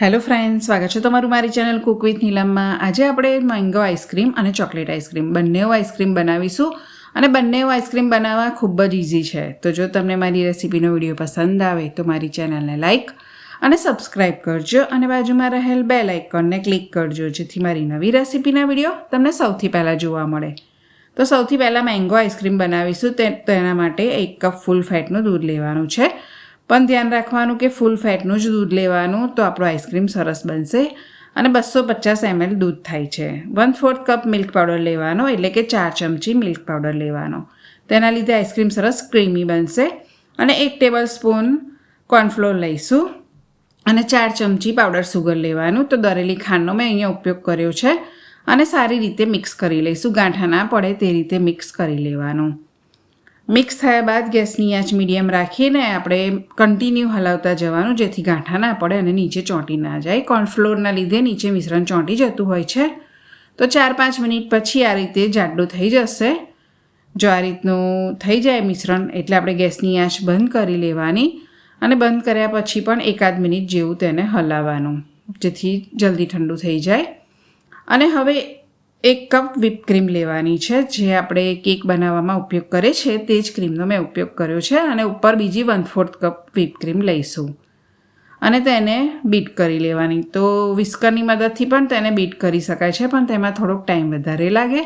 Hello friend સ્વાગત છે તમારું મારી ચેનલ કુક વિથ નીલમમાં. આજે આપણે મેંગો આઈસ્ક્રીમ અને ચોકલેટ આઈસ્ક્રીમ બંને આઈસ્ક્રીમ બનાવીશું અને બંને આઈસ્ક્રીમ બનાવવા ખૂબ જ ઇઝી છે. તો જો તમને મારી રેસીપીનો વીડિયો પસંદ આવે તો મારી ચેનલને લાઇક અને સબસ્ક્રાઇબ કરજો અને બાજુમાં રહેલ બે લાઇકનને ક્લિક કરજો, જેથી મારી નવી રેસીપીના વીડિયો તમને સૌથી પહેલાં જોવા મળે. તો સૌથી પહેલાં મેંગો આઈસ્ક્રીમ બનાવીશું તેના માટે એક કપ ફૂલ ફેટનું દૂધ લેવાનું છે. પણ ધ્યાન રાખવાનું કે ફૂલ ફેટનું જ દૂધ લેવાનું તો આપણો આઈસ્ક્રીમ સરસ બનશે અને બસો પચાસ એમએલ દૂધ થાય છે. One fourth cup milk powder લેવાનો, એટલે કે ચાર ચમચી મિલ્ક પાવડર લેવાનો. તેના લીધે આઈસ્ક્રીમ સરસ ક્રીમી બનશે અને એક ટેબલ સ્પૂન કોર્નફ્લોર લઈશું અને ચાર ચમચી પાવડર સુગર લેવાનું. તો દરેલી ખાંડનો મેં અહીંયા ઉપયોગ કર્યો છે અને સારી રીતે મિક્સ કરી લઈશું. ગાંઠા ના પડે તે રીતે મિક્સ કરી લેવાનું. મિક્સ થયા બાદ ગેસની આંચ મીડિયમ રાખીને આપણે કન્ટિન્યુ હલાવતા જવાનું, જેથી ગાંઠા ના પડે અને નીચે ચોંટી ના જાય. કોર્નફ્લોરના લીધે નીચે મિશ્રણ ચોંટી જતું હોય છે. તો ચાર પાંચ મિનિટ પછી આ રીતે જાડું થઈ જશે. જો આ રીતનું થઈ જાય મિશ્રણ, એટલે આપણે ગેસની આંચ બંધ કરી લેવાની અને બંધ કર્યા પછી પણ એકાદ મિનિટ જેવું તેને હલાવવાનું, જેથી જલ્દી ઠંડુ થઈ જાય. અને હવે એક કપ વિપ ક્રીમ લેવાની છે, જે આપણે કેક બનાવવામાં ઉપયોગ કરે છે તે જ ક્રીમનો મેં ઉપયોગ કર્યો છે અને ઉપર બીજી one fourth cup whip cream લઈશું. અને તેને બીટ કરી લેવાની. તો વિસ્કરની મદદથી પણ તેને બીટ કરી શકાય છે, પણ તેમાં થોડોક ટાઈમ વધારે લાગે.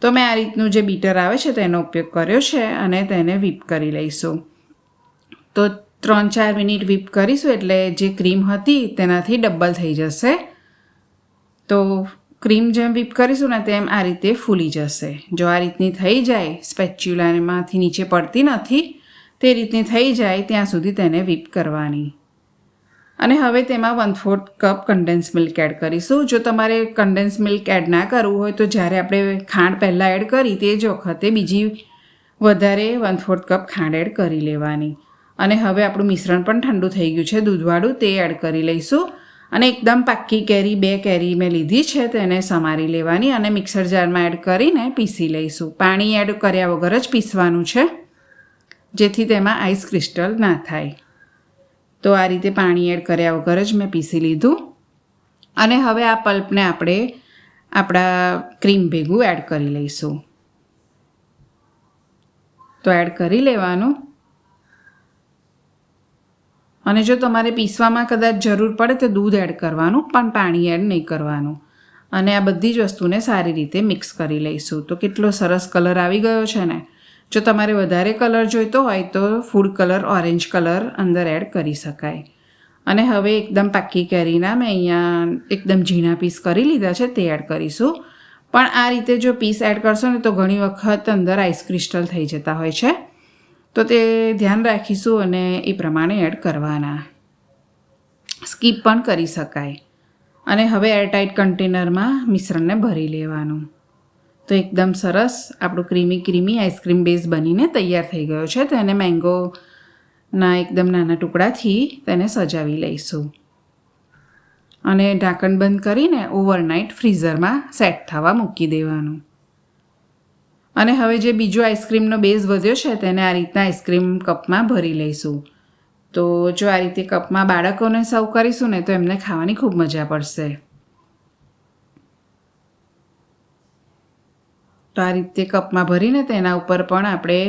તો મેં આ રીતનું જે બીટર આવે છે, તેનો ઉપયોગ કર્યો છે અને તેને વિપ કરી લઈશું. તો ત્રણ ચાર મિનિટ વિપ કરીશું એટલે જે ક્રીમ હતી તેનાથી ડબલ થઈ જશે. તો ક્રીમ જેમ વીપ કરીશું ને તેમ આ રીતે ફૂલી જશે. જો આ રીતની થઈ જાય, સ્પેચ્યુલામાંથી નીચે પડતી નથી, તે રીતની થઈ જાય, ત્યાં સુધી તેને વીપ કરવાની. અને હવે તેમાં one fourth cup condense milk add કરીશું. જો તમારે કન્ડેન્સ મિલ્ક એડ ના કરવું હોય, તો જ્યારે આપણે ખાંડ પહેલાં એડ કરી, તે જ વખતે બીજી વધારે વન ફોર્થ કપ ખાંડ એડ કરી લેવાની. અને હવે આપણું મિશ્રણ પણ ઠંડુ થઈ ગયું છે, દૂધવાળું, તે એડ કરી લઈશું. અને એકદમ પાક્કી કેરી, બે કેરી મેં લીધી છે તેને સમારી લેવાની અને મિક્સર જારમાં એડ કરીને પીસી લઈશું. પાણી એડ કર્યા વગર જ પીસવાનું છે, જેથી તેમાં આઈસ ક્રિસ્ટલ ના થાય. તો આ રીતે પાણી એડ કર્યા વગર જ મેં પીસી લીધું. અને હવે આ પલ્પને આપણે આપણા ક્રીમ ભેગું એડ કરી લઈશું. તો એડ કરી લેવાનું. અને જો તમારે પીસવામાં કદાચ જરૂર પડે તો દૂધ એડ કરવાનું, પણ પાણી એડ નહીં કરવાનું. અને આ બધી જ વસ્તુને સારી રીતે મિક્સ કરી લઈશું. તો કેટલો સરસ કલર આવી ગયો છે ને. જો તમારે વધારે કલર જોઈતો હોય તો ફૂડ કલર ઓરેન્જ કલર અંદર એડ કરી શકાય. અને હવે એકદમ પાક્કી કેરીના મેં અહીંયા એકદમ ઝીણા પીસ કરી લીધા છે, તે એડ કરીશું. પણ આ રીતે જો પીસ એડ કરશો ને તો ઘણી વખત અંદર આઈસ ક્રિસ્ટલ થઈ જતા હોય છે. તો તે ધ્યાન રાખીશું અને એ પ્રમાણે એડ કરવાના. સ્કીપ પણ કરી શકાય. અને હવે એરટાઇટ કન્ટેનરમાં મિશ્રણને ભરી લેવાનું. તો એકદમ સરસ આપણું ક્રીમી ક્રીમી આઈસ્ક્રીમ બેઝ બનીને તૈયાર થઈ ગયો છે. તો એને મેંગોના એકદમ નાના ટુકડાથી તેને સજાવી લઈશું. અને ઢાંકણ બંધ કરીને ઓવરનાઇટ ફ્રીઝરમાં સેટ થવા મૂકી દેવાનું. અને હવે જે બીજો આઈસ્ક્રીમનો બેઝ વધ્યો છે તેને આ રીતના આઈસ્ક્રીમ કપમાં ભરી લઈશું. તો જો આ રીતે કપમાં બાળકોને સર્વ કરીશું ને તો એમને ખાવાની ખૂબ મજા પડશે. તો આ રીતે કપમાં ભરીને તેના ઉપર પણ આપણે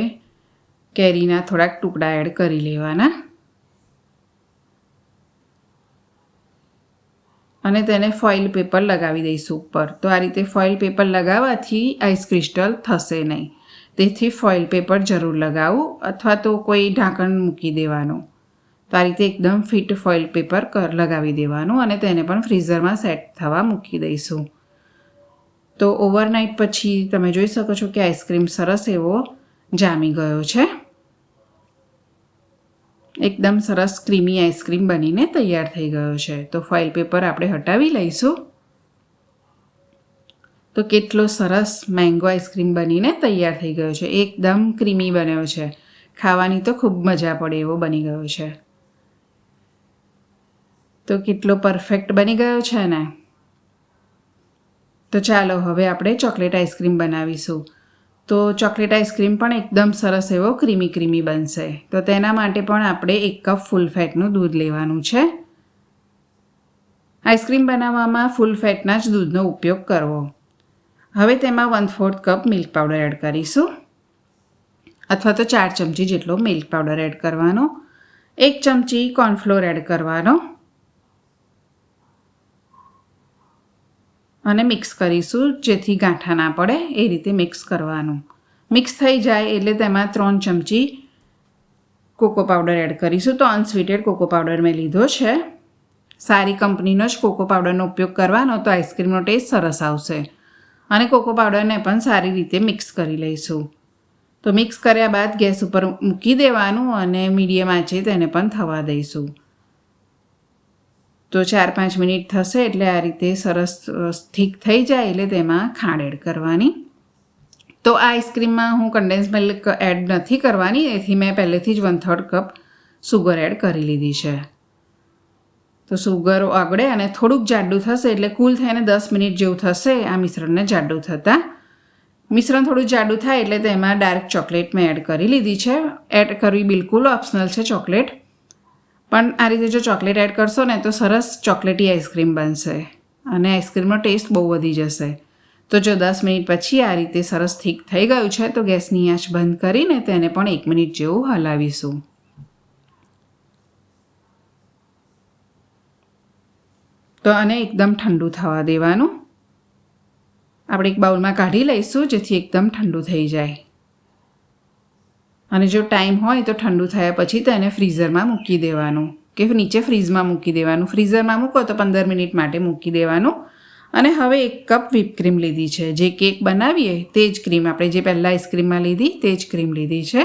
કેરીના થોડાક ટુકડા એડ કરી લેવાના. અને તેને ફોઇલ પેપર લગાવી દઈશું ઉપર. તો આ રીતે ફોઇલ પેપર લગાવવાથી આઈસ ક્રિસ્ટલ થશે નહીં. તેથી ફોઇલ પેપર જરૂર લગાવું અથવા તો કોઈ ઢાંકણ મૂકી દેવાનું. તો આ રીતે એકદમ ફિટ ફોઇલ પેપર કર, લગાવી દેવાનું અને તેને પણ ફ્રીઝરમાં સેટ થવા મૂકી દઈશું. તો ઓવરનાઇટ પછી તમે જોઈ શકો છો કે આઈસ્ક્રીમ સરસ એવો જામી ગયો છે. એકદમ સરસ ક્રીમી આઈસ્ક્રીમ બનીને તૈયાર થઈ ગયો છે. તો ફોઇલ પેપર આપણે હટાવી લઈશું. તો કેટલો સરસ મેંગો આઈસ્ક્રીમ બનીને તૈયાર થઈ ગયો છે. એકદમ ક્રીમી બન્યો છે. ખાવાની તો ખૂબ મજા પડે એવો બની ગયો છે. તો કેટલો પરફેક્ટ બની ગયો છે ને? તો ચાલો, હવે આપણે ચોકલેટ આઈસ્ક્રીમ બનાવીશું. તો ચોકલેટ આઈસ્ક્રીમ પણ એકદમ સરસ એવો ક્રીમી ક્રીમી બનશે. તો તેના માટે પણ આપણે એક કપ ફૂલ ફેટનું દૂધ લેવાનું છે. આઈસ્ક્રીમ બનાવવામાં ફૂલ ફેટના જ દૂધનો ઉપયોગ કરવો. હવે તેમાં one fourth cup milk powder add કરીશું. અથવા તો ચાર ચમચી જેટલો મિલ્ક પાવડર એડ કરવાનો. એક ચમચી કોર્નફ્લોર એડ કરવાનો. અને મિક્સ કરીશું, જેથી ગાંઠા ના પડે, એ રીતે મિક્સ કરવાનું. મિક્સ થઈ જાય એટલે તેમાં ત્રણ ચમચી કોકો પાવડર એડ કરીશું. તો અનસ્વીટેડ કોકો પાવડર મેં લીધો છે. સારી કંપનીનો જ કોકો પાવડરનો ઉપયોગ કરવાનો, તો આઈસ્ક્રીમનો ટેસ્ટ સરસ આવશે. અને કોકો પાવડરને પણ સારી રીતે મિક્સ કરી લઈશું. તો મિક્સ કર્યા બાદ ગેસ ઉપર મૂકી દેવાનું અને મીડિયમ આંચે તેને પણ થવા દઈશું. તો ચાર પાંચ મિનિટ થશે એટલે આ રીતે સરસ ઠીક થઈ જાય એટલે તેમાં ખાંડ એડ કરવાની. તો આ આઈસ્ક્રીમમાં હું કન્ડેન્સ મિલ્ક એડ નથી કરવાની, એથી મેં પહેલેથી જ one third cup sugar add કરી લીધી છે. તો સુગર આગળે અને થોડુંક જાડું થશે એટલે કુલ થઈને દસ મિનિટ જેવું થશે આ મિશ્રણને જાડું થતાં. મિશ્રણ થોડું જાડું થાય એટલે તેમાં ડાર્ક ચોકલેટ મેં એડ કરી લીધી છે. એડ કરવી બિલકુલ ઓપ્શનલ છે ચોકલેટ. પણ આ રીતે જો ચોકલેટ એડ કરશો ને તો સરસ ચોકલેટી આઈસ્ક્રીમ બનશે અને આઈસ્ક્રીમનો ટેસ્ટ બહુ વધી જશે. તો જો દસ મિનિટ પછી આ રીતે સરસ ઠીક થઈ ગયું છે, તો ગેસની આંચ બંધ કરીને તેને પણ એક મિનિટ જેવું હલાવીશું. તો આને એકદમ ઠંડુ થવા દેવાનું. આપણે એક બાઉલમાં કાઢી લઈશું, જેથી એકદમ ઠંડુ થઈ જાય. અને જો ટાઈમ હોય તો ઠંડુ થયા પછી તેને ફ્રીઝરમાં મૂકી દેવાનું. કે નીચે ફ્રીઝમાં મૂકી દેવાનું. ફ્રીઝરમાં મૂકો તો પંદર મિનિટ માટે મૂકી દેવાનું. અને હવે એક કપ વ્હીપ ક્રીમ લીધી છે. જે કેક બનાવીએ તે જ ક્રીમ આપણે જે પહેલાં આઈસ્ક્રીમમાં લીધી તે જ ક્રીમ લીધી છે.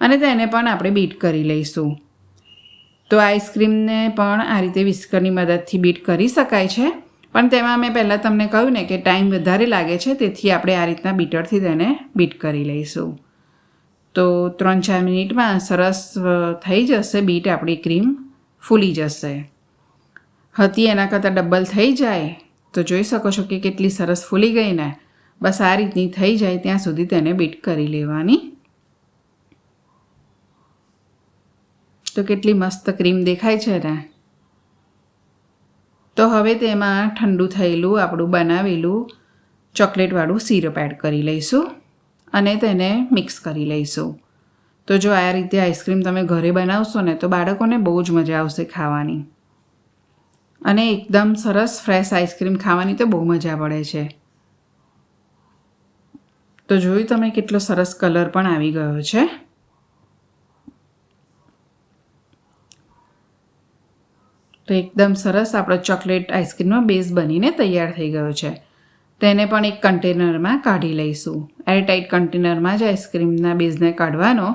અને તેને પણ આપણે બીટ કરી લઈશું. તો આઈસ્ક્રીમને પણ આ રીતે વિસ્કરની મદદથી બીટ કરી શકાય છે. પણ તેમાં મેં પહેલાં તમને કહ્યું ને કે ટાઈમ વધારે લાગે છે, તેથી આપણે આ રીતના બીટરથી તેને બીટ કરી લઈશું. તો ત્રણ ચાર મિનિટમાં સરસ થઈ જશે બીટ આપણી ક્રીમ. ફૂલી જશે. હતી એના કરતાં ડબલ થઈ જાય. તો જોઈ શકો છો કે કેટલી સરસ ફૂલી ગઈ ને. બસ આ રીતની થઈ જાય ત્યાં સુધી તેને બીટ કરી લેવાની. તો કેટલી મસ્ત ક્રીમ દેખાય છે ને. તો હવે તેમાં ઠંડુ થયેલું આપણું બનાવેલું ચોકલેટવાળું સિરપ એડ કરી લઈશું. અને તેને મિક્સ કરી લઈશું. તો જો આ રીતે આઈસ્ક્રીમ તમે ઘરે બનાવશો ને, તો બાળકોને બહુ જ મજા આવશે ખાવાની. અને એકદમ સરસ ફ્રેશ આઈસ્ક્રીમ ખાવાની તો બહુ મજા પડે છે. તો જોયું તમે કેટલો સરસ કલર પણ આવી ગયો છે. તો એકદમ સરસ આપણો ચોકલેટ આઈસ્ક્રીમનો બેઝ બનીને તૈયાર થઈ ગયો છે. તેને પણ એક કન્ટેનરમાં કાઢી લઈશું. એરટાઇટ કન્ટેનરમાં જ આઈસ્ક્રીમના બેઝને કાઢવાનો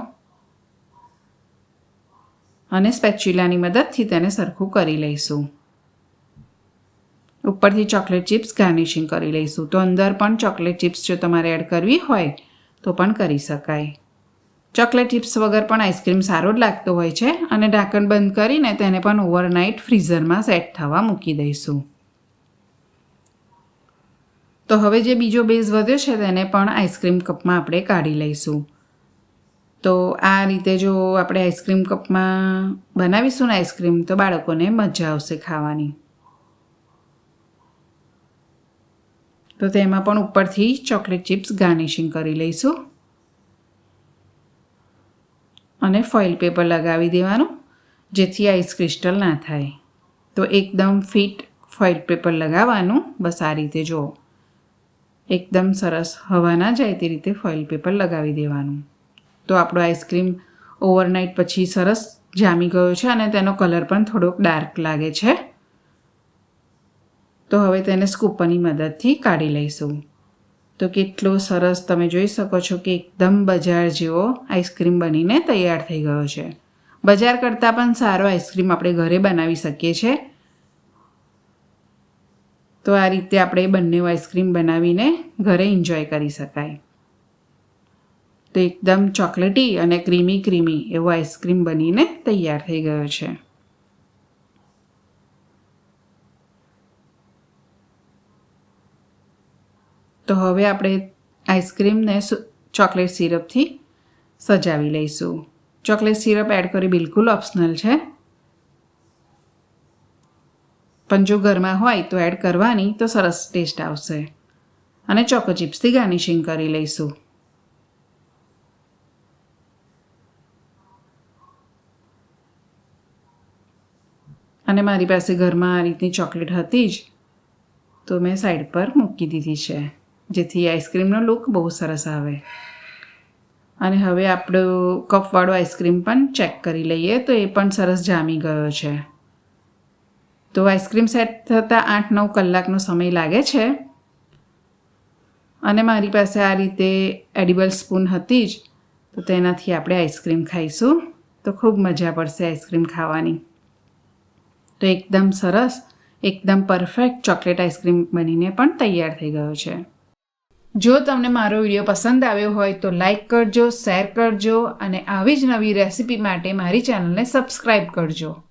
અને સ્પેચ્યુલાની મદદથી તેને સરખું કરી લઈશું. ઉપરથી ચોકલેટ ચિપ્સ ગાર્નિશિંગ કરી લઈશું. તો અંદર પણ ચોકલેટ ચિપ્સ જો તમારે એડ કરવી હોય, તો પણ કરી શકાય. ચોકલેટ ચિપ્સ વગર પણ આઈસ્ક્રીમ સારો જ લાગતો હોય છે અને ઢાંકણ બંધ કરીને તેને પણ ઓવરનાઇટ ફ્રીઝરમાં સેટ થવા મૂકી દઈશું. તો હવે જે બીજો બેઝ વધ્યો છે તેને પણ આઈસ્ક્રીમ કપમાં આપણે કાઢી લઈશું. તો આ રીતે જો આપણે આઈસ્ક્રીમ કપમાં બનાવીશું ને આઈસ્ક્રીમ તો બાળકોને મજા આવશે ખાવાની. તો તેમાં પણ ઉપરથી ચોકલેટ ચિપ્સ ગાર્નિશિંગ કરી લઈશું. અને ફોઇલ પેપર લગાવી દેવાનું, જેથી આઈસ ક્રિસ્ટલ ના થાય. તો એકદમ ફિટ ફોઇલ પેપર લગાવવાનું, બસ આ રીતે જુઓ. એકદમ સરસ. હવા ના જાય તે રીતે ફોઇલ પેપર લગાવી દેવાનું. તો આપણો આઈસ્ક્રીમ ઓવરનાઇટ પછી સરસ જામી ગયો છે અને તેનો કલર પણ થોડોક ડાર્ક લાગે છે. તો હવે તેને સ્કૂપરની મદદથી કાઢી લઈશું. તો કેટલો સરસ તમે જોઈ શકો છો કે એકદમ બજાર જેવો આઈસ્ક્રીમ બનીને તૈયાર થઈ ગયો છે. બજાર કરતાં પણ સારો આઈસ્ક્રીમ આપણે ઘરે બનાવી શકીએ છીએ. તો આ રીતે આપણે બંને આઈસ્ક્રીમ બનાવીને ઘરે એન્જોય કરી શકાય. તો એકદમ ચોકલેટી અને ક્રીમી ક્રીમી એવો આઈસ્ક્રીમ બનીને તૈયાર થઈ ગયો છે. તો હવે આપણે આઈસ્ક્રીમને ચોકલેટ સિરપથી સજાવી લઈશું. ચોકલેટ સિરપ એડ કરી બિલકુલ ઓપ્શનલ છે. પણ જો ઘરમાં હોય તો એડ કરવાની તો સરસ ટેસ્ટ આવશે. અને ચોકો ચિપ્સથી ગાર્નિશિંગ કરી લઈશું. અને મારી પાસે ઘરમાં આ રીતની ચોકલેટ હતી જ, તો મેં સાઈડ પર મૂકી દીધી છે, જેથી આઈસ્ક્રીમનો લુક બહુ સરસ આવે. અને હવે આપણો કપવાળો આઈસ્ક્રીમ પણ ચેક કરી લઈએ તો એ પણ સરસ જામી ગયો છે. તો આઈસ્ક્રીમ સેટ થતાં આઠ નવ કલાકનો સમય લાગે છે. અને મારી પાસે આ રીતે એડિબલ સ્પૂન હતી જ, તો તેનાથી આપણે આઈસ્ક્રીમ ખાઈશું. તો ખૂબ મજા પડશે આઈસ્ક્રીમ ખાવાની. તો એકદમ સરસ, એકદમ પરફેક્ટ ચોકલેટ આઈસ્ક્રીમ બનીને પણ તૈયાર થઈ ગયો છે. જો તમને મારો વીડિયો પસંદ આવ્યો હોય તો લાઈક કરજો શેર કરજો અને આવી જ નવી રેસિપી માટે મારી ચેનલને સબસ્ક્રાઈબ કરજો.